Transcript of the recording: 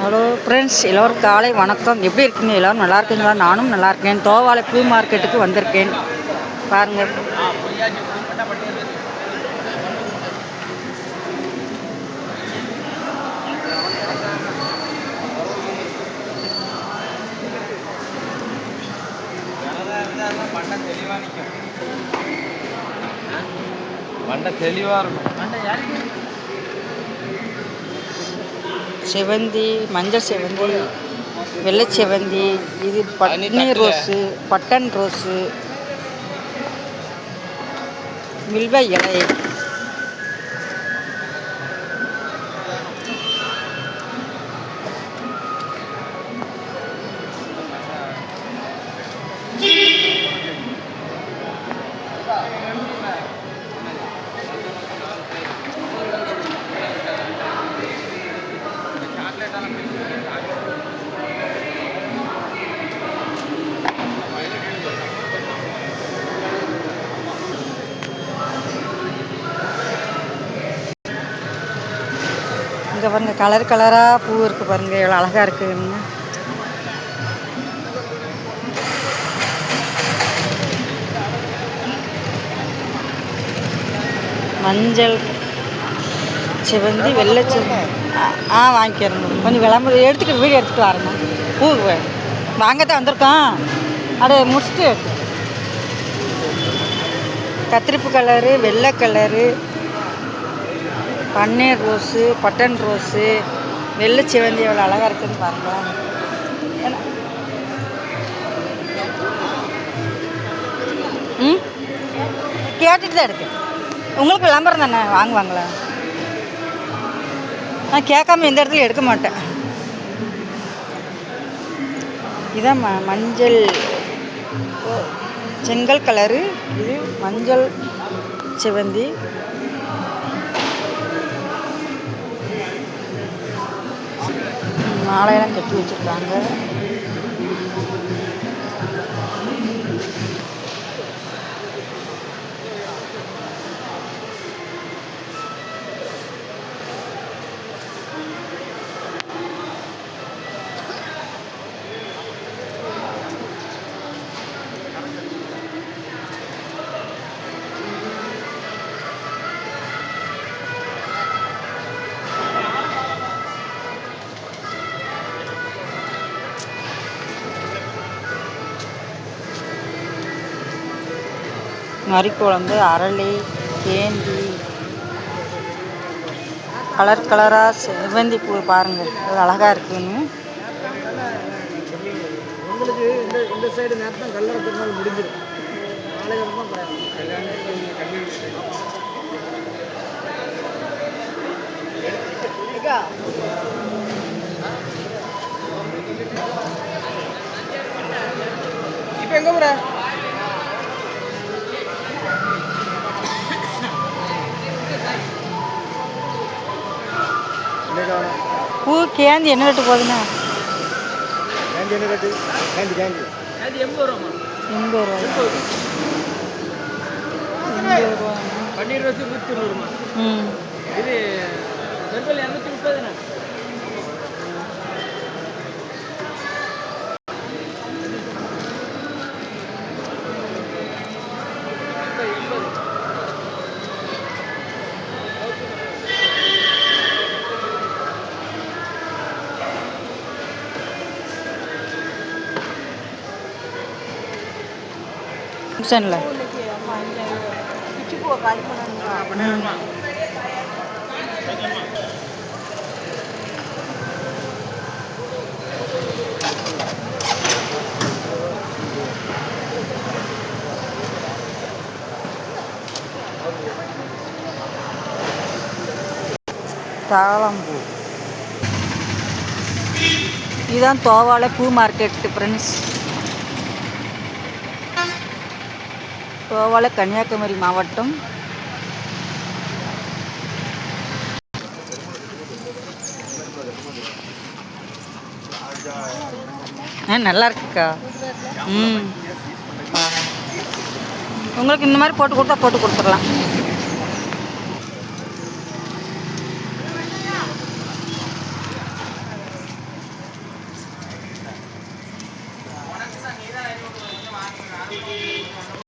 Hello friends எல்லோரும் காலை வணக்கம். எப்படி இருக்கீங்க? எல்லோரும் நல்லா இருக்கீங்களா? நானும் நல்லா இருக்கேன். தோவாலை பூ மார்க்கெட்டுக்கு வந்திருக்கேன். பாருங்கள் தெளிவாக இருக்கும் செவந்தி மஞ்சள் செவந்தி வெள்ளை செவந்தி இது பன்னீர் ரோஸு பட்டன் ரோஸு வில்வ இலை. இங்கே பாருங்கள் கலர் கலராக பூ இருக்குது பாருங்கள் எவ்வளோ அழகாக இருக்குன்னு மஞ்சள் சிவந்தி வெள்ளை ஆ- ஆ வாங்கிக்கிறேங்க கொஞ்சம் விளம்பரம் எடுத்துக்கிட்டு வீடியோ எடுத்துகிட்டு வரணும் பூ வாங்கத்தான் வந்திருக்கோம். அதை முடிச்சுட்டு. கத்திரிப்பு கலரு வெள்ளை கலரு பன்னீர் ரோஸு பட்டன் ரோஸு வெள்ளை சிவந்தி எவ்வளோ அழகாக இருக்குதுன்னு பாருங்களேன். ம்? கேட்டுட்டு தான் இருக்கு உங்களுக்கு விளம்பரம் தானே? வாங்குவாங்களா? நான் கேட்காம எந்த இடத்துல எடுக்க மாட்டேன். இதான் ம மஞ்சள். செங்கல் கலரு. இது மஞ்சள் சிவந்தி. மாலையெல்லாம் கட்டி வச்சுருக்காங்க. மறிக்குழம்பு அரளி தேந்தி கலர் கலராக செவ்வந்தி பூ பாருங்கள் அது அழகாக இருக்குன்னு. உங்களுக்கு இந்த இந்த சைடு நேரத்தில் கல்லறை திருநாள் முடிஞ்சிடும். இப்போ எங்கே போகிற பூ கேந்தி என்ன ரேட்டு? போகுதுண்ணா எண்பது ரூபா. எண்பது ரூபா. பன்னீர் ரோஸ் நூற்றி தொண்ணூறுமா ம். இது பெர்பல் தாளம்பூ. இதுதான் தோவால பூ மார்க்கெட்டு ஃப்ரெண்ட்ஸ் கோவால கன்னியாகுமரி மாவட்டம். ஆ நல்லா இருக்குக்கா. ம். உங்களுக்கு இந்த மாதிரி போட்டு கொடுத்தா போட்டு கொடுத்துடலாம்.